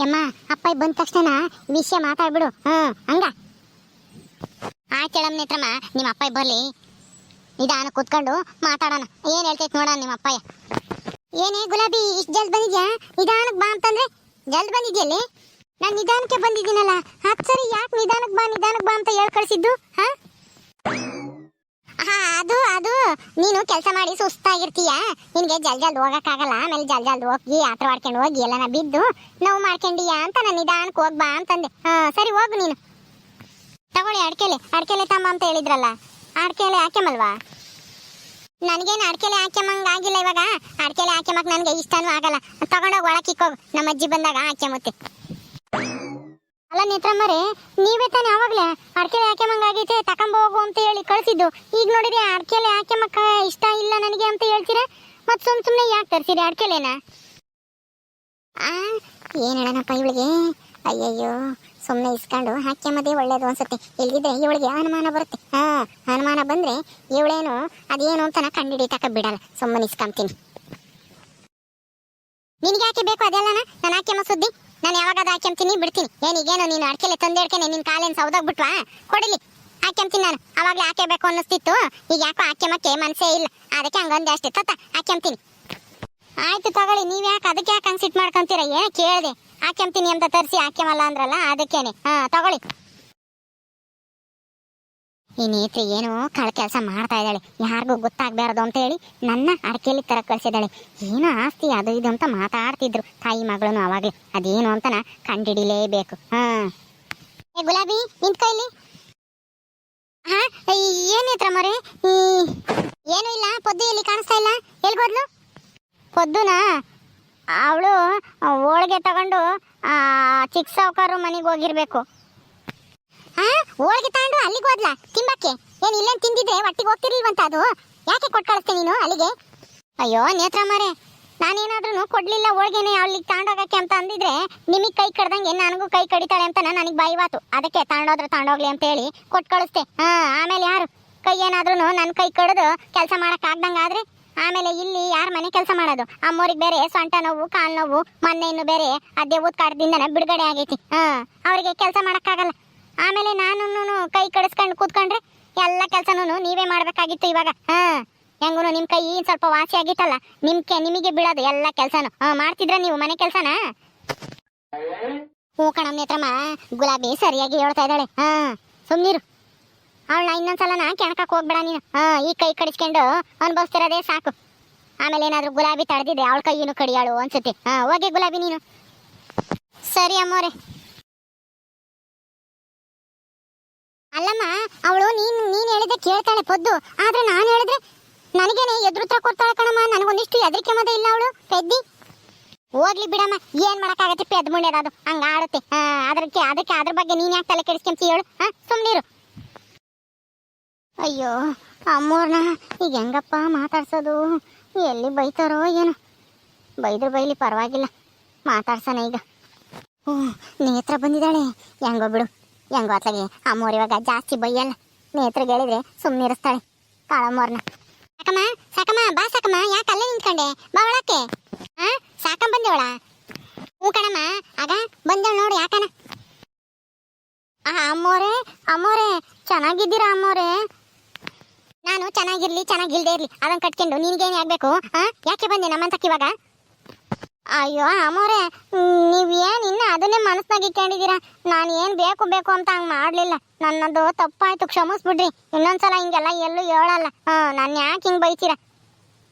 ಯಮ್ಮ ಅಪ್ಪ ಬಂದ ತಕ್ಷಣ ವಿಷಯ ಮಾತಾಡ್ಬಿಡು. ಹ್ಮ್ ಹಂಗ. ಆ ಹೇಳಮ್ಮ ನೇತ್ರಮ್ಮ ನಿಮ್ಮ ಅಪ್ಪ ಬರ್ಲಿ. ನಿಧಾನ ಕೂತ್ಕೊಂಡು ಮಾತಾಡೋಣ. ಏನ್ ಹೇಳ್ತೈತೆ ನೋಡೋಣ ನಿಮ್ಮ ಅಪ್ಪಯ್ಯ ಏನೇ ಗುಲಾಬಿ, ಇಷ್ಟು ಜಲ್ದ್ ಬಂದಿದ್ಯಾ? ನಿಧಾನಕ್ಕೆ ಬಾ ಅಂತಂದ್ರೆ ಜಲ್ದ್ ಬಂದಿದ್ಯಲ್ಲಿ ನಾನು ನಿಧಾನಕ್ಕೆ ಬಂದಿದ್ದೀನಲ್ಲ. ಹತ್ತು ಸರಿ ಯಾಕೆ ನಿಧಾನಕ್ಕೆ ಬಾ ನಿಧಾನಕ್ಕೆ ಬಾ ಅಂತ ಹೇಳ್ ಕಳ್ಸಿದ್ದು ನೀನು ಕೆಲಸ ಮಾಡಿ ಸುಸ್ತಾಗಿರ್ತೀಯ? ನಿನಗೆ ಜಲ್ ಜಲ್ದ್ ಹೋಗೋಕ್ಕಾಗಲ್ಲ, ಆಮೇಲೆ ಜಲ್ ಜಲ್ದ್ ಹೋಗಿ ಆತರ ಮಾಡ್ಕೊಂಡು ಹೋಗಿ ಎಲ್ಲನ ಬಿದ್ದು ನೋವು ಮಾಡ್ಕೊಂಡಿಯಾ ಅಂತ ನಾನು ನಿಧಾನಕ್ಕೆ ಹೋಗ್ಬಾ ಅಂತಂದೆ. ಹಾ, ಸರಿ ಹೋಗು ನೀನು. ತಗೊಳ್ಳಿ ಅಡ್ಕೆಲೆ ಅಡ್ಕೆಲೆ ತಮ್ಮ ಅಂತ ಹೇಳಿದ್ರಲ್ಲ, ಅಡ್ಕೆಲೆ ಹಾಕ್ಯಮಲ್ವಾ? ನನಗೇನು ಅಡ್ಕೆಲೆ ಹಾಕ್ಯಮಂಗೆ ಆಗಿಲ್ಲ ಇವಾಗ. ಅಡ್ಕೆಲೆ ಹಾಕ್ಯಮಕ್ ನನಗೆ ಇಷ್ಟನೂ ಆಗಲ್ಲ. ತಗೊಂಡೋಗಿ ಒಳಕಿಕ್ಕೋಗು ನಮ್ಮ ಅಜ್ಜಿ ಬಂದಾಗ ಹಾಕ್ಯಮತ್ತೆ. ಅಲ್ಲ ನೇತ್ರಮ್ಮರೇ, ನೀವೇ ತಾನೆ ಯಾವಾಗ್ಲೇ ಅಡ್ಕೆಲೆ ಹಾಕ್ಯಮಂಗ್ ಆಗೈತೆ ತಕೊಂಡ್ ಹೋಗು ಅಂತ ಹೇಳಿ ಕಳಿಸಿದ್ದು. ಈಗ ನೋಡಿರಿ ಅಡ್ಕೆಲೆ ಹಾಕ್ಯಮಕ್ಕ ಇಷ್ಟ ಇಲ್ಲ ನನಗೆ ಅಂತ ಹೇಳ್ತೀರಾ? ಮತ್ ಸುಮ್ ಸುಮ್ನೆ ಯಾಕೆ ತರ್ಸಿರಿ ಅಡ್ಕೆಲೆನ? ಏನ್ ಹೇಳೋಣಪ್ಪ ಇವಳಿಗೆ? ಅಯ್ಯಯ್ಯೋ ಸುಮ್ಮನೆ ಇಸ್ಕೊಂಡು ಹಾಕ್ಯಮದೇ ಒಳ್ಳೇದು ಅನ್ಸುತ್ತೆ. ಇಲ್ಲಿದ್ರೆ ಇವಳಿಗೆ ಅನುಮಾನ ಬರುತ್ತೆ. ಹಾ, ಅನುಮಾನ ಬಂದ್ರೆ ಇವಳೇನು ಅದೇನು ಅಂತ ನಾ ಕಂಡಿಡಿತಕ್ಕ ಬಿಡಲ್ಲ. ಸುಮ್ಮನೆ ಇಸ್ಕೊಂತೀನಿ. ನಿನಗೆ ಯಾಕೆ ಬೇಕು ಅದೆಲ್ಲನ? ನಾನು ಹಾಕ್ಯಮ್ಮ ಸುದ್ದಿ. ನಾನು ಯಾವಾಗ ಹಾಕ್ಯಂತೀನಿ ಬಿಡ್ತೀನಿ. ಏನೀಗೇನು ನೀನು ಅಡ್ಕೆಲೆ ತಂದೇಡ್ಕೇನೆ ನಿನ್ನ ಕಾಲೇನು ಸೌದಾಗ್ಬಿಟ್ವಾ? ಕೊಡಲಿ ಹಾಕ್ಯಂತೀನಿ ನಾನು. ಅವಾಗಲೇ ಹಾಕ್ಯಬೇಕು ಅನ್ನಿಸ್ತಿತ್ತು. ಈಗ ಯಾಕೋ ಹಾಕ್ಯಮಕ್ಕೆ ಮನಸ್ಸೇ ಇಲ್ಲ. ಅದಕ್ಕೆ ಹಂಗೊಂದೆ ಅಷ್ಟೇ. ತತ್ತ ಹಾಕ್ಯಂತೀನಿ ಆಯ್ತು ತಗೊಳ್ಳಿ, ನೀವು ಯಾಕೆ ಅದಕ್ಕೆ ಯಾಕೆ ಹಂಗೆ ಸಿಟ್ ಮಾಡ್ಕೊಂತೀರ? ಏನೋ ಕೇಳಿದೆ. ಹಾಕ್ಯಂತೀನಿ ಅಂತ ತರಿಸಿ ಹಾಕ್ಯಮಲ್ಲ ಅಂದ್ರಲ್ಲ, ಅದಕ್ಕೇನೆ. ಹಾಂ, ತಗೊಳ್ಳಿ. ಈ ನೇತ್ರಿ ಏನೋ ಕಳ ಕೆಲಸ ಮಾಡ್ತಾ ಇದ್ದಾಳೆ. ಯಾರಿಗೂ ಗೊತ್ತಾಗ್ಬಾರ್ದು ಅಂತ ಹೇಳಿ ನನ್ನ ಅಡಕೆಯಲ್ಲಿ ತರ ಕಳ್ಸಿದಾಳೆ ಏನೋ ಆಸ್ತಿ ಅದು ಇದು ಅಂತ ಮಾತಾಡ್ತಿದ್ರು ತಾಯಿ ಮಗಳು ಅವಾಗಲೇ. ಅದೇನು ಅಂತ ನಾ ಕಂಡಿಡಿಲೇಬೇಕು. ಹಾ. ಗುಲಾಬಿ, ನಿಂತ್ಕೊ ಇಲ್ಲಿ. ಹಾ ಏನೇತ್ರ ಮರೆ? ಏನು ಇಲ್ಲ, ಪೊದ್ದು ಎಲ್ಲಿ ಕಾಣಿಸ್ತಾ ಇಲ್ಲ? ಎಲ್ಗೋದ್ಲು ಪೊದ್ದುನ? ಅವಳು ಹೋಳಿಗೆ ತಗೊಂಡು ಚಿಕ್ಕ ಸಾವುಕಾರು ಮನೆಗೆ ಹೋಗಿರ್ಬೇಕು. ಹೋಳಿಗೆ ತಗೊಂಡು ಅಲ್ಲಿಗೆ ಹೋದ್ಲ? ತಿಂಬಕ್ಕೆ? ಏನ್ ಇಲ್ಲೇನ್ ತಿಂದಿದ್ರೆ ಒಟ್ಟಿಗೆ ಹೋಗ್ತಿರ್ಲಿಲ್ವಂತ ಅದು? ಯಾಕೆ ಕೊಟ್ಟು ನೀನು ಅಲ್ಲಿಗೆ? ಅಯ್ಯೋ, ನೇತ್ರ ಮಾರೆ. ನಾನೇನಾದ್ರೂ ಕೊಡ್ಲಿಲ್ಲ ಹೋಳಿಗೆನೆ ಅಲ್ಲಿಗೆ ತಗೊಂಡೋಗಕ್ಕೆ ಅಂತ ಅಂದಿದ್ರೆ ನಿಮಗೆ ಕೈ ಕಡ್ದಂಗೆ ನನಗೂ ಕೈ ಕಡಿತಾಳೆ ಅಂತ ನನಗೆ ಬಾಯಿವಾತು ಅದಕ್ಕೆ ತಗೊಂಡೋದ್ರೆ ತಗೊಂಡೋಗ್ಲಿ ಅಂತ ಹೇಳಿ ಕೊಟ್ಟು ಕಳಿಸ್ತೆ ಹಾ, ಆಮೇಲೆ ಯಾರು? ಕೈ ಏನಾದ್ರೂ ನನ್ನ ಕೈ ಕಡ್ದು ಕೆಲಸ ಮಾಡಕ್ ಆಗ್ದಂಗ ಆದ್ರೆ? ಆಮೇಲೆ ಇಲ್ಲಿ ಯಾರ ಮನೆ ಕೆಲಸ ಮಾಡೋದು? ಅಮ್ಮೋರಿಗೆ ಬೇರೆ ಸೊಂಟ ನೋವು, ಕಾಲು ನೋವು, ಮೊನ್ನೆ ಇನ್ನು ಬೇರೆ, ಅದೇ ಊದ್ ಕಾಡ್ದಿಂದನೇ ಬಿಡುಗಡೆ ಆಗೈತಿ. ಹಾ, ಅವರಿಗೆ ಕೆಲಸ ಮಾಡಕ್ಕಾಗಲ್ಲ ಆಮೇಲೆ ನಾನು ಕೈ ಕಡಿಸ್ಕೊಂಡು ಕೂತ್ಕೊಂಡ್ರೆ ಎಲ್ಲ ಕೆಲಸನೂ ನೀವೇ ಮಾಡ್ಬೇಕಾಗಿತ್ತು ಇವಾಗ. ಹಾ ಹೆಂಗೂ ನಿಮ್ ಕೈ ಸ್ವಲ್ಪ ವಾಸಿ ಆಗಿತ್ತಲ್ಲ ನಿಮ್ಗೆ ನಿಮಗೆ ಬಿಡೋದು ಎಲ್ಲ ಕೆಲಸನು. ಹಾಂ, ಮಾಡ್ತಿದ್ರ ನೀವು ಮನೆ ಕೆಲಸನ? ಹ್ಞೂ ಕಣಮ್ ನೇತ್ರಮ್ಮ ಗುಲಾಬಿ ಸರಿಯಾಗಿ ಹೇಳ್ತಾ ಇದ್ದಾಳೆ. ಹಾ ಅವಳು ಅವಳನ್ನ ಇನ್ನೊಂದ್ಸಲ ನಾ ಕೆಣಕಕ್ಕೆ ಹೋಗ್ಬೇಡ ನೀನು. ಹಾಂ, ಈ ಕೈ ಕಡಿಸ್ಕೊಂಡು ಅನುಭವಿಸ್ತಿರೋದೇ ಸಾಕು. ಆಮೇಲೆ ಏನಾದರೂ ಗುಲಾಬಿ ತಡೆದಿದೆ ಅವಳ ಕೈಯನ್ನು ಕಡಿಯಾಳು ಅನ್ಸುತ್ತೆ. ಹಾ, ಹೋಗಿ ಗುಲಾಬಿ ನೀನು. ಸರಿ ಅಮ್ಮೋರೆ. ಅಲ್ಲಮ್ಮ, ಅವಳು ನೀನು ನೀನು ಹೇಳಿದ್ರೆ ಕೇಳ್ತಾಳೆ ಪೊದ್ದು. ಆದ್ರೆ ನಾನು ಹೇಳಿದ್ರೆ ನನಗೇನೆ ಎದುರುತ್ರ ಕೊಡ್ತಾಳೆ ಕಣಮ್ಮ. ನನಗೊಂದಿಷ್ಟು ಹೆದರಿಕೆ ಮದ ಇಲ್ಲ ಅವಳು. ಪೆದ್ದಿ. ಹೋಗ್ಲಿ ಬಿಡಮ್ಮ. ಏನ್ ಮಾಡಕ್ಕಾಗತ್ತೆ ಪೆದ್ ಮುಂಡ್ಯದ ಅದು. ಹಂಗ ಆಡುತ್ತೆ. ಅದಕ್ಕೆ ಅದಕ್ಕೆ ಅದ್ರ ಬಗ್ಗೆ ನೀನ್ ಯಾಕೆ ತಲೆ ಕೆಡಿಸ್ಕೊಂತಿ ಹೇಳು. ಹಾ ಸುಮ್ನಿರು ಅಯ್ಯೋ, ಅಮ್ಮೋರ್ನ ಈಗ ಹೆಂಗಪ್ಪ ಮಾತಾಡ್ಸೋದು? ಎಲ್ಲಿ ಬೈತಾರೋ ಏನು. ಬೈದ್ರು ಬೈಲಿ ಪರವಾಗಿಲ್ಲ. ಮಾತಾಡ್ಸೋಣ ಈಗ. ಹ್ಞೂ ನೇತ್ರ ಬಂದಿದ್ದಾಳೆ. ಹೆಂಗೋ ಬಿಡು. ಹೆಂಗೋ ಅತ್ಲಾಗೆ ಅಮ್ಮೋರ್ ಇವಾಗ ಜಾಸ್ತಿ ಬೈಯಲ್ಲ. ನೇತ್ರ ಹೇಳಿದ್ರೆ ಸುಮ್ಮನಿರಿಸ್ತಾಳೆ ಕಾಳಮ್ಮೋರ್ನ ಸಾಕಮ್ಮ ಸಾಕಮ್ಮ, ಬಾ ಸಾಕಮ್ಮ, ಯಾಕೆ ಅಲ್ಲೇ ನಿಂತ್ಕೊಂಡೆ? ಬಾ ಒಳಕ್ಕೆ. ಹಾ ಸಾಕಮ್ಮ ಬಂದೇವಳ? ಹ್ಞೂ ಕಣಮ್ಮ. ಆಗ ಬಂದೇವ್ ನೋಡು ಯಾಕನ. ಆ ಅಮ್ಮೋರೆ ಅಮ್ಮೋರೆ ಚೆನ್ನಾಗಿದ್ದೀರಾ ಅಮ್ಮೋರೆ ನಾನು ಚೆನ್ನಾಗಿರ್ಲಿ, ಚೆನ್ನಾಗಿಲ್ದೇ ಇರ್ಲಿ. ಅದನ್ನ ಕಟ್ಕೊಂಡು ಏನ್ ಆಗ್ಬೇಕು ಹಾ ಯಾಕೆ ಬಂದೆ ನಮ್ಮಂತಕ್ಕೆ ಇವಾಗ? ಅಯ್ಯೋ ಅಮ್ಮೋರೆ, ನೀವೇನು ಇನ್ನೂ ಇನ್ನ ಅದನ್ನೇ ಮನಸ್ಸಿನಾಗ ಇಟ್ಕೊಂಡಿದ್ದೀರಾ? ನಾನು ಏನು ಬೇಕು ಬೇಕು ಅಂತ ಹಂಗೆ ಮಾಡಲಿಲ್ಲ. ನನ್ನದು ತಪ್ಪಾಯ್ತು, ಕ್ಷಮಿಸ್ಬಿಡ್ರಿ. ಇನ್ನೊಂದ್ಸಲ ಹಿಂಗೆಲ್ಲ ಎಲ್ಲೂ ಹೇಳಲ್ಲ. ಹಾಂ, ನಾನು ಯಾಕೆ ಹಿಂಗೆ ಬೈತೀರಾ?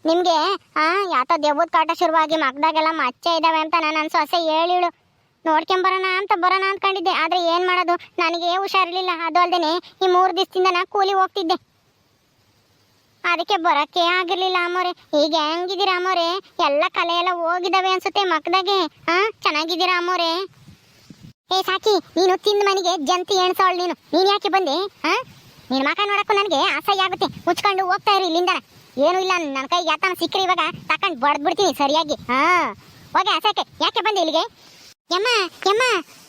ನಿಮಗೆ ಹಾಂ ಯಾತೋ ದೆವ್ವದ ಕಾಟ ಶುರುವಾಗಿ ಮಗ್ದಾಗೆಲ್ಲ ಮಚ್ಚೆ ಇದ್ದಾವೆ ಅಂತ ನಾನು ನನ್ನ ಸೊಸೆ ಹೇಳಿಳು ನೋಡ್ಕೊಂಬರೋಣ ಅಂತ ಬರೋಣ ಅಂದ್ಕೊಂಡಿದ್ದೆ ಆದರೆ ಏನು ಮಾಡೋದು? ನನಗೆ ಹುಷಾರಿರಲಿಲ್ಲ. ಅದು ಅಲ್ಲದೆ ಈ ಮೂರು ದಿವಸದಿಂದ ನಾನು ಕೂಲಿ ಹೋಗ್ತಿದ್ದೆ. ಅದಕ್ಕೆ ಬರಕ್ಕೆ ಆಗಿರ್ಲಿಲ್ಲ ಅಮ್ಮೋರೆ. ಈಗ ಹೆಂಗಿದ್ದೀರಾ ಅಮ್ಮೋರೆ? ಎಲ್ಲ ಕಲೆ ಎಲ್ಲ ಹೋಗಿದಾವೆ ಅನ್ಸುತ್ತೆ ಮಕ್ಕದಾಗೆ. ಹಾ, ಚೆನ್ನಾಗಿದ್ದೀರಾ ಅಮ್ಮೋರೆ? ಏ, ಸಾಕಿ, ನೀನು ತಿಂದ ಮನೆಗೆ ಜಂತಿ ಎಣ್ಸವಳು ನೀನು. ನೀನ್ ಯಾಕೆ ಬಂದೆ? ಹಾ? ನೀನ್ ಮಕ ನೋಡಕ್ಕೂ ನನಗೆ ಅಸಹ್ಯ ಆಗುತ್ತೆ ಮುಚ್ಕೊಂಡು ಹೋಗ್ತಾ ಇರಿ ಇಲ್ಲಿಂದ ಏನು ಇಲ್ಲ ನನ್ನ ಕೈ ಯಾತನ ಸಿಕ್ಕರೆ ಇವಾಗ. ತಕೊಂಡ್ ಬಡ್ದ್ ಬಿಡ್ತೀನಿ ಸರಿಯಾಗಿ. ಹಾ. ಹೋಗಿ ಅಸಕ್ಕೆ ಯಾಕೆ ಬಂದೆ ಇಲ್ಲಿಗೆ? ಯಮ್ಮ ಯಮ್ಮ,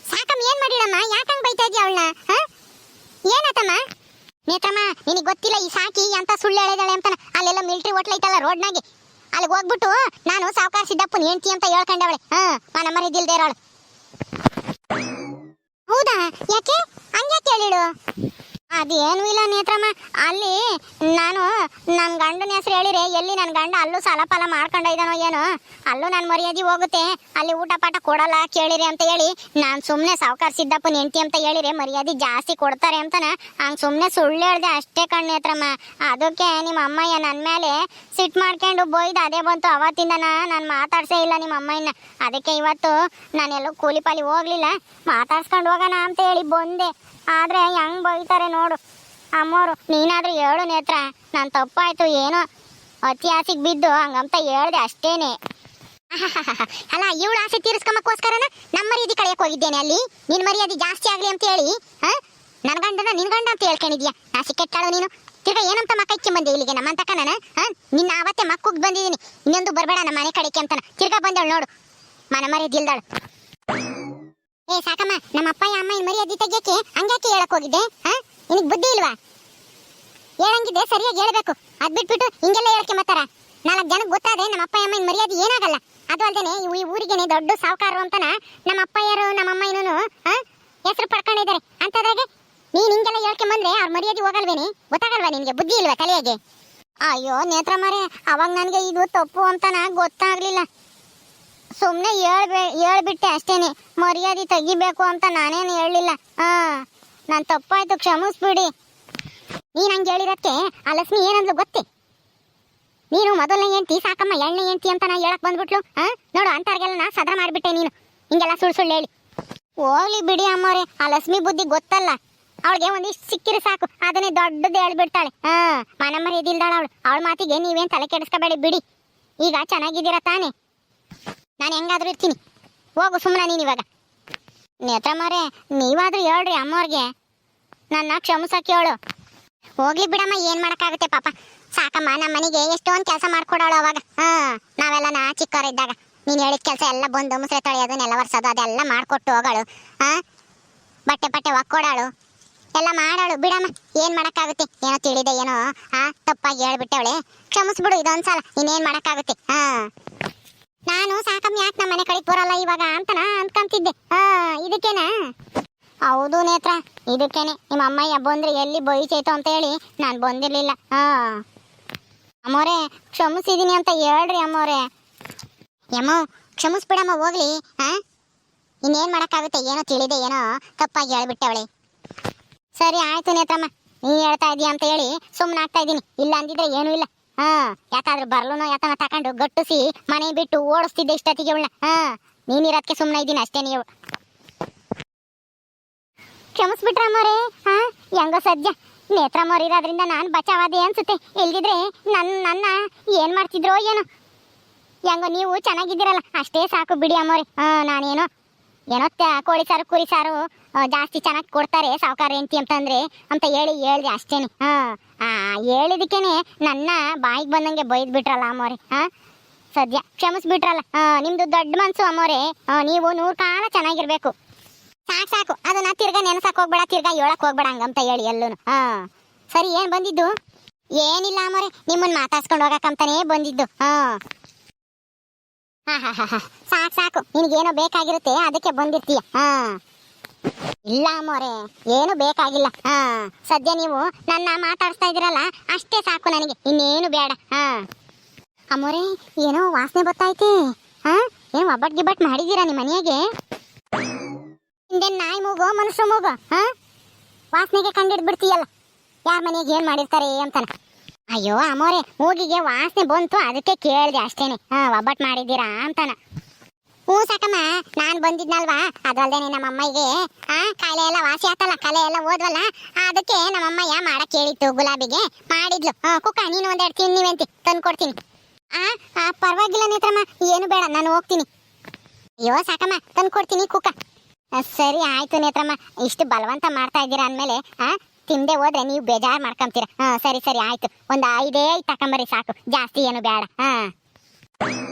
ಸಾಕಮ್ಮ, ಏನ್ ಮಾಡಿಡಮ್ಮ ಯಾಕಂಗ್ ಬೈತಾ ಇದೀಯ ಅವಳನ್ನ? ಹಾ? ಏನಾತಮ್ಮ? ನೇತ್ರಮ್ಮ, ನಿನಗೆ ಗೊತ್ತಿಲ್ಲ ಈ ಸಾಕಿ ಅಂತ ಸುಳ್ಳು ಹೇಳಿದಾಳೆ ಅಂತಾನೆ? ಅಲ್ಲೆಲ್ಲ ಮಿಲ್ಟ್ರಿ ಹೋಟ್ಲ್ ಐತಲ್ಲ ರೋಡ್ನಾಗೆ. ಅಲ್ಲಿಗೆ ಹೋಗ್ಬಿಟ್ಟು ನಾನು ಸಾವುಕಾರ ಸಿದ್ದಪ್ಪ ಹೆಂಡತಿ ಅಂತ ಹೇಳ್ಕೊಂಡವಳೆ. ಹಾ ಮಾ ನಂಬರ್ ಇದ್ದಿಲ್ದೇ ಇರೋಳು. ಹೌದಾ? ಯಾಕೆ? ಹಂಗೆ ಕೇಳಿಡು ಅದೇನು ಇಲ್ಲ ನೇತ್ರಮ್ಮ. ಅಲ್ಲಿ ನಾನು ನನ್ನ ಗಂಡನ ಹೆಸರು ಹೇಳಿರೆ, ಎಲ್ಲಿ ನನ್ನ ಗಂಡ ಅಲ್ಲೂ ಸಾಲ ಪಾಲ ಮಾಡ್ಕೊಂಡ ಏನೋ, ಅಲ್ಲೂ ನನ್ನ ಮರ್ಯಾದೆ ಹೋಗುತ್ತೆ. ಅಲ್ಲಿ ಊಟ ಪಾಠ ಕೊಡಲ್ಲ ಕೇಳಿರಿ ಅಂತ ಹೇಳಿ, ನಾನು ಸುಮ್ಮನೆ ಸಾವುಕಾರ ಸಿದ್ದಪ್ಪನ ಹೆಂಡತಿ ಅಂತ ಹೇಳಿರೆ, ಮರ್ಯಾದೆ ಜಾಸ್ತಿ ಕೊಡ್ತಾರೆ ಅಂತನ ಹಂಗೆ ಸುಮ್ಮನೆ ಸುಳ್ಳು ಹೇಳ್ದೆ ಅಷ್ಟೇ ಕಣ್ ನೇತ್ರಮ್ಮ. ಅದಕ್ಕೆ ನಿಮ್ಮ ಅಮ್ಮಯ್ಯ ನನ್ನ ಮೇಲೆ ಸಿಟ್ಟು ಮಾಡ್ಕೊಂಡು ಬೋಯ್ದು ಅದೇ ಬಂತು ಅವತ್ತಿಂದ ನಾನು ಮಾತಾಡ್ಸೇ ಇಲ್ಲ ನಿಮ್ಮ ಅಮ್ಮಯ್ಯನ. ಅದಕ್ಕೆ ಇವತ್ತು ನಾನೆಲ್ಲೂ ಕೂಲಿ ಪಾಲಿ ಹೋಗ್ಲಿಲ್ಲ, ಮಾತಾಡ್ಸ್ಕೊಂಡು ಹೋಗೋಣ ಅಂತ ಹೇಳಿ ಬಂದೆ. ಆದ್ರೆ ಹೆಂಗ್ ಬೈತಾರೆ ನೋಡು. ಅಮ್ಮೋರು, ನೀನಾದ್ರೂ ಹೇಳು ನೇತ್ರ, ನಾನು ತಪ್ಪಾಯ್ತು, ಏನೋ ಅತಿ ಆಸೆಗೆ ಬಿದ್ದು ಹಂಗಂತ ಹೇಳ್ದೆ ಅಷ್ಟೇನೆ. ಅಲ್ಲ, ಇವಳು ಆಸೆ ತೀರಿಸ್ಕೊಂಬಕ್ಕೋಸ್ಕರನ ನಮ್ಮ ಮರ್ಯಾದೆ ಕಳೆಯಕ್ ಹೋಗಿದ್ದೇನೆ ಅಲ್ಲಿ. ನಿನ್ ಮರ್ಯಾದೆ ಜಾಸ್ತಿ ಆಗ್ಲಿ ಅಂತ ಹೇಳಿ, ಹಾ? ನನ್ ಗಂಡನ ನಿನ್ ಗಂಡ ಅಂತ ಹೇಳ್ಕೊಂಡಿದ್ಯಾ? ನಾ ಸಿಕ್ಕೆಟ್ಟಾಳು ನೀನು? ತಿರ್ಗ ಏನಂತ ಮಕ್ಕಕ್ಕೆ ಬಂದೆ ಇಲ್ಲಿಗೆ ನಮ್ಮ ಅಂತಕ ನಾನು ನಿನ್ನ ಅವತ್ತೆ ಮಕ್ಕಗ್ ಬಂದಿದ್ದೀನಿ. ಇನ್ನೊಂದು ಬರಬೇಡ ನಮ್ಮ ಮನೆ ಕಡೆಕ್ಕೆ ಅಂತಾನ. ತಿರ್ಗಾ ಬಂದಳು ನೋಡು. ಮನ ಮರ್ಯಾದೆ ಇಲ್ದಾಳು. ಏ, ಸಾಕಮ್ಮ, ನಮ್ಮ ಅಪ್ಪ ಅಮ್ಮ ಇನ್ ಮರ್ಯಾದೆ ತೆಗಿಯಕ್ಕೆ ಹಂಗ್ಯಾಕೆ ಹೇಳಕ್ ಹೋಗಿದ್ದೆ? ಹಾ? ನಿನಗ್ ಬುದ್ಧಿ ಇಲ್ವಾ? ಹೇಳಂಗಿದ್ದೆ ಸರಿಯಾಗಿ ಹೇಳ್ಬೇಕು. ಅದ್ ಬಿಟ್ಬಿಟ್ಟು ಹಿಂಗೆಲ್ಲ ಹೇಳಕ್ಕೆ ಮಾತಾರ ನಾಲ್ಕು ಜನಕ್ಕೆ ಗೊತ್ತಾದೆ ನಮ್ಮ ಅಪ್ಪ ಅಮ್ಮ ಇನ್ ಮರ್ಯಾದೆ ಏನಾಗಲ್ಲ. ಅದು ಅಲ್ದೇನೆ ಈ ಊರಿಗೆನೆ ದೊಡ್ಡ ಸಾವುಕಾರರು ಅಂತನ ನಮ್ಮ ಅಪ್ಪಯ್ಯರು, ನಮ್ಮ ಅಮ್ಮ ಇನ್ನೂ ಹೆಸರು ಪಡ್ಕೊಂಡಿದ್ದಾರೆ. ಅಂತದಾಗೆ ನೀನ್ ಹಿಂಗೆಲ್ಲ ಹೇಳ್ಕೆ ಬಂದ್ರೆ ಅವ್ರ ಮರ್ಯಾದೆ ಹೋಗಲ್ವೇನೆ? ಗೊತ್ತಾಗಲ್ವಾ ನಿನ್ಗೆ ಬುದ್ಧಿ ಇಲ್ವಾ ತಲೆಯಾಗೆ? ಅಯ್ಯೋ, ನೇತ್ರ ಮಾರೆ ಅವಾಗ ನನಗೆ ಇದು ತಪ್ಪು ಅಂತನ ಗೊತ್ತಾಗ್ಲಿಲ್ಲ. ಸುಮ್ಮನೆ ಹೇಳ್ಬೇ, ಹೇಳ್ಬಿಟ್ಟೆ ಅಷ್ಟೇನೆ. ಮರ್ಯಾದೆ ತೆಗಿಬೇಕು ಅಂತ ನಾನೇನು ಹೇಳಲಿಲ್ಲ. ಹಾ ನಾನು ತಪ್ಪಾಯ್ತು, ಕ್ಷಮಿಸ್ಬಿಡಿ. ನೀನು ಹಂಗೆ ಹೇಳಿರಕ್ಕೆ ಆ ಲಕ್ಷ್ಮಿ ಏನಂದ್ಲು ಗೊತ್ತೇ? ನೀನು ಮೊದಲನೇ ಹೆಂಡ್ತಿ, ಸಾಕಮ್ಮ ಎಣ್ಣೆ ಹೆಂಡ್ತಿ ಅಂತ ನಾ ಹೇಳಕ್ ಬಂದ್ಬಿಟ್ಲು ಹಾ ನೋಡು ಅಂತಾರ್ಗೆಲ್ಲ ನಾ ಸದ್ರ ಮಾಡಿಬಿಟ್ಟೆ ನೀನು. ಹಿಂಗೆಲ್ಲ ಸುಳ್ಳು ಸುಳ್ಳು ಹೇಳಿ. ಹೋಗ್ಲಿ ಬಿಡಿ ಅಮ್ಮವ್ರೆ, ಆ ಲಕ್ಷ್ಮಿ ಬುದ್ಧಿ ಗೊತ್ತಲ್ಲ. ಅವಳಿಗೆ ಒಂದಿಷ್ಟು ಸಿಕ್ಕಿರಿ ಸಾಕು. ಅದನ್ನೇ ದೊಡ್ಡದು ಹೇಳ್ಬಿಡ್ತಾಳೆ. ಹಾ ಮನಮ್ಮ ಇದಿಲ್ದಾಳ ಅವಳು. ಅವಳ ಮಾತಿಗೆ ನೀವೇನ್ ತಲೆ ಕೆಡಿಸ್ಕೋಬೇಡಿ, ಬಿಡಿ. ಈಗ ಚೆನ್ನಾಗಿದ್ದೀರಾ ತಾನೇ? ನಾನು ಹೆಂಗಾದ್ರೂ ಇರ್ತೀನಿ. ಹೋಗು ಸುಮ್ಮನೆ ನೀನು ಇವಾಗ. ನೇತ್ರಮ್ಮವ್ರೆ ನೀವಾದ್ರೂ ಹೇಳ್ರಿ ಅಮ್ಮವ್ರಿಗೆ ನನ್ನ ಕ್ಷಮಿಸಕ್ಕೆ ಹೇಳು. ಹೋಗ್ಲಿ ಬಿಡಮ್ಮ, ಏನ್ ಮಾಡಕ್ಕಾಗುತ್ತೆ ಪಾಪ. ಸಾಕಮ್ಮ ನಮ್ಮ ಮನೆಗೆ ಎಷ್ಟೊಂದು ಕೆಲಸ ಮಾಡ್ಕೊಡೋಳು ಅವಾಗ. ಹಾ ನಾವೆಲ್ಲ ನಾ ಚಿಕ್ಕವರಿದ್ದಾಗ. ನೀನು ಹೇಳಿದ ಕೆಲಸ ಎಲ್ಲ ಬಂದು ಮುಸ್ರೆ ತೊಳೆಯೋದು, ನೆಲ ಒರ್ಸೋದು, ಅದೆಲ್ಲ ಮಾಡ್ಕೊಟ್ಟು ಹೋಗೋಳು. ಹಾ, ಬಟ್ಟೆ ಬಟ್ಟೆ ಒಕ್ಕೊಡಾಳು. ಎಲ್ಲ ಮಾಡಾಳು. ಬಿಡಮ್ಮ, ಏನ್ ಮಾಡಕ್ಕಾಗುತ್ತೆ? ಏನೋ ತಿಳಿದೆ, ಏನೋ ಹಾ ತಪ್ಪಾಗಿ ಹೇಳ್ಬಿಟ್ಟವಳೆ. ಕ್ಷಮಿಸ್ಬಿಡು, ಇದೊಂದ್ಸಲ. ಇನ್ನೇನ್ ಮಾಡಕ್ಕಾಗುತ್ತೆ? ಹಾ. ನಾನು ಸಾಕಮ್ಮ ಯಾಕೆ ನಮ್ಮ ಮನೆ ಕಡೆಗೆ ಬರಲ್ಲ ಇವಾಗ ಅಂತನ? ಅನ್ಕೊಂತಿದ್ದೆ ಹಾ, ಇದಕ್ಕೇನಾ? ಹೌದು ನೇತ್ರ, ಇದಕ್ಕೇನೆ. ನಿಮ್ಮ ಅಮ್ಮಯ್ಯ ಬಂದ್ರೆ ಎಲ್ಲಿ ಬೈಸೈತೋ ಅಂತ ಹೇಳಿ ನಾನು ಬಂದಿರ್ಲಿಲ್ಲ. ಹಾ. ಅಮ್ಮೋರೆ, ಕ್ಷಮಿಸಿದೀನಿ ಅಂತ ಹೇಳ್ರಿ ಅಮ್ಮೋರೆ. ಯಮ್ಮ, ಕ್ಷಮಿಸ್ಬಿಡಮ್ಮ, ಹೋಗ್ಲಿ, ಹಾ? ಇನ್ನೇನ್ ಮಾಡಕ್ಕಾಗುತ್ತೆ, ಏನೋ ತಿಳಿದೆ, ಏನೋ ತಪ್ಪಾಗಿ ಹೇಳ್ಬಿಟ್ಟವಳೆ. ಸರಿ, ಆಯ್ತು ನೇತ್ರಮ್ಮ ನೀ ಹೇಳ್ತಾ ಇದೀಯ ಅಂತ ಹೇಳಿ ಸುಮ್ಮನೆ ಆಗ್ತಾ ಇದ್ದೀನಿ ಇಲ್ಲ ಅಂದಿದ್ರೆ ಏನೂ ಇಲ್ಲ. ಹಾ ಯಾಕಾದ್ರೂ ಬರ್ಲೂನೋ ಯಾತನ ತಕೊಂಡು ಗಟ್ಟಿಸಿ ಮನೆ ಬಿಟ್ಟು ಓಡಿಸ್ತಿದ್ದೆ ಇಷ್ಟೊತ್ತಿಗೆ ಅವಳ ಹಾ ನೀನಿರೋದಕ್ಕೆ ಸುಮ್ಮನೆ ಇದ್ದೀನಿ ಅಷ್ಟೇ ನೀವು. ಕ್ಷಮಿಸ್ಬಿಟ್ರಮ್ಮರೇ ಹಾ, ಹೆಂಗೋ ಸದ್ಯ. ನೇತ್ರಮ್ಮವ್ರು ಇರೋದ್ರಿಂದ ನಾನು ಬಚಾವಾದೆ ಅನ್ಸುತ್ತೆ. ಇಲ್ದಿದ್ರೆ ನನ್ನ ನನ್ನ ಏನ್ ಮಾಡ್ತಿದ್ರೋ ಏನೋ. ಹೆಂಗೋ ನೀವು ಚೆನ್ನಾಗಿದ್ದೀರಲ್ಲ, ಅಷ್ಟೇ ಸಾಕು ಬಿಡಿ ಅಮ್ಮವ್ರೆ ಹಾ, ನಾನೇನೋ ಏನೋ ಕೋಳಿ ಸಾರು, ಕುರಿ ಸಾರು ಜಾಸ್ತಿ ಚೆನ್ನಾಗಿ ಕೊಡ್ತಾರೆ ಸಾವುಕಾರ ಎಂತಿ ಅಂತಂದ್ರೆ ಅಂತ ಹೇಳಿ ಹೇಳಿದೆ ಅಷ್ಟೇನೆ. ಹಾ, ಆ, ಹೇಳಿದಕ್ಕೇನೆ ನನ್ನ ಬಾಯಿಗೆ ಬಂದಂಗೆ ಬೈದ್ ಬಿಟ್ರಲ್ಲ ಅಮ್ಮೋರೆ ಹಾ? ಸದ್ಯ ಕ್ಷಮಿಸ್ಬಿಟ್ರಲ್ಲ. ಬಿಟ್ರಲ್ಲ ನಿಮ್ದು ದೊಡ್ಡ ಮನ್ಸು ಅಮ್ಮೋರೆ ನೀವು ನೂರು ಕಾಲ ಚೆನ್ನಾಗಿರ್ಬೇಕು. ಸಾಕು ಸಾಕು, ಅದನ್ನ ತಿರ್ಗಾ ನೆನಸಕ್ ಹೋಗ್ಬೇಡ, ತಿರ್ಗಾ ಹೇಳಕ್ ಹೋಗ್ಬೇಡ ಹಂಗಂತ ಹೇಳಿ ಎಲ್ಲೂ ಹಾ? ಸರಿ, ಏನ್ ಬಂದಿದ್ದು? ಏನಿಲ್ಲ ಅಮ್ಮೋರೆ ನಿಮ್ಮನ್ನ ಮಾತಾಡ್ಸ್ಕೊಂಡು ಹೋಗಕ್ಕಂತಾನೇ ಬಂದಿದ್ದು, ಹಾ? ಸಾಕು ಸಾಕು. ನಿನಗೇನೋ ಬೇಕಾಗಿರುತ್ತೆ, ಅದಕ್ಕೆ ಬಂದಿರ್ತೀಯ. ಹಾ. ಇಲ್ಲ ಮೋರೆ, ಏನು ಬೇಕಾಗಿಲ್ಲ. ಹಾ. ಸದ್ಯ ನೀವು ನನ್ನ ಮಾತಾಡ್ತಾ ಇದ್ದೀರಲ್ಲ, ಅಷ್ಟೇ ಸಾಕು ನನಗೆ. ಇನ್ನೇನು ಬೇಡ. ಹಾ. ಅಮ್ಮೋರೆ ಏನೋ ವಾಸನೆ ಗೊತ್ತಾಯ್ತೆ ಹಾ? ಏನು ಒಬ್ಬಟ್ ಗಿಬ್ಬಟ್ ಮಾಡಿದ್ದೀರಾ ನಿಮ್ಮ ಮನೆಯಾಗೆ ಹಿಂದೆ ನಾಯಿ ಮೂಗು, ಮನುಷ್ಯ ಮೂಗು? ಹಾ? ವಾಸನೆಗೆ ಕಂಡಿಡ್ಬಿಡ್ತೀಯಲ್ಲ ಯಾರ ಮನೆಗೆ ಏನು ಮಾಡಿರ್ತಾರೆ ಅಂತಾನ? ಅಯ್ಯೋ ಅಮ್ಮೋರೆ ಮೂಗಿಗೆ ವಾಸನೆ ಬಂತು ಅದಕ್ಕೆ ಕೇಳ್ದೆ ಅಷ್ಟೇನೆ. ಹಾ ಒಬ್ಬಟ್ ಮಾಡಿದ್ದೀರಾ ಅಂತಾನ. ಹ್ಞೂ ಸಾಕಮ್ಮ ನಾನ್ ಬಂದಿದ್ನಲ್ವಾ? ಅದಲ್ದೆ ನಮ್ಮ ಅಮ್ಮಗೆ ಆ ಕಾಯಿಲೆ ಎಲ್ಲ ವಾಸಿ ಆತಲ್ಲ ಕಲೆ ಎಲ್ಲ ಓದ್ವಲ್ಲ ಅದಕ್ಕೆ ನಮ್ಮ ಅಮ್ಮಯ್ಯ ಮಾಡಕ್ ಹೇಳಿತ್ತು ಗುಲಾಬಿಗೆ. ಮಾಡಿದ್ಲು. ಹಾ ಕುಕ್ಕ ನೀನು ಒಂದೆರಡು ತಿನ್ನಿವಂತಿ ತಂದು ಕೊಡ್ತೀನಿ. ಆ, ಪರವಾಗಿಲ್ಲ ನೇತ್ರಮ್ಮ ಏನು ಬೇಡ ನಾನು ಹೋಗ್ತೀನಿ. ಅಯ್ಯೋ ಸಾಕಮ್ಮ ತಂದು ಕೊಡ್ತೀನಿ ಕುಕ್ಕ. ಸರಿ ಆಯ್ತು ನೇತ್ರಮ್ಮ ಇಷ್ಟು ಬಲವಂತ ಮಾಡ್ತಾ ಇದ್ದೀರಾ ಅಂದಮೇಲೆ ಆ ತಿಂದೆ ಹೋದ್ರೆ ನೀವು ಬೇಜಾರು ಮಾಡ್ಕೊಂತೀರ. ಹಾ ಸರಿ ಸರಿ ಆಯ್ತು. ಒಂದು ಐದೇ ಐದು ತಕೊಂಬರಿ ಸಾಕು. ಜಾಸ್ತಿ ಏನು ಬೇಡ. ಹಾ.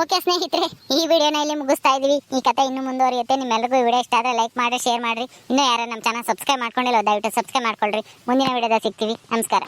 ಓಕೆ ಸ್ನೇಹಿತರೆ ಈ ವಿಡಿಯೋನ ಇಲ್ಲಿ ಮುಗಿಸ್ತಾ ಇದೀವಿ ಈ ಕಥೆ ಇನ್ನು ಮುಂದುವರಿಯುತ್ತೆ. ನಿಮ್ಮೆಲ್ಲರಿಗೂ ವಿಡಿಯೋ ಇಷ್ಟ ಆದರೆ ಲೈಕ್ ಮಾಡಿ ಶೇರ್ ಮಾಡಿರಿ. ಇನ್ನೂ ಯಾರು ನಮ್ಮ ಚಾನಲ್ ಸಬ್ಸ್ಕ್ರೈಬ್ ಮಾಡ್ಕೊಂಡಿಲ್ಲ ದಯವಿಟ್ಟು ಸಬ್ಸ್ಕ್ರೈಬ್ ಮಾಡ್ಕೊಳ್ರಿ. ಮುಂದಿನ ವಿಡಿಯೋದಾಗ ಸಿಗ್ತೀವಿ. ನಮಸ್ಕಾರ.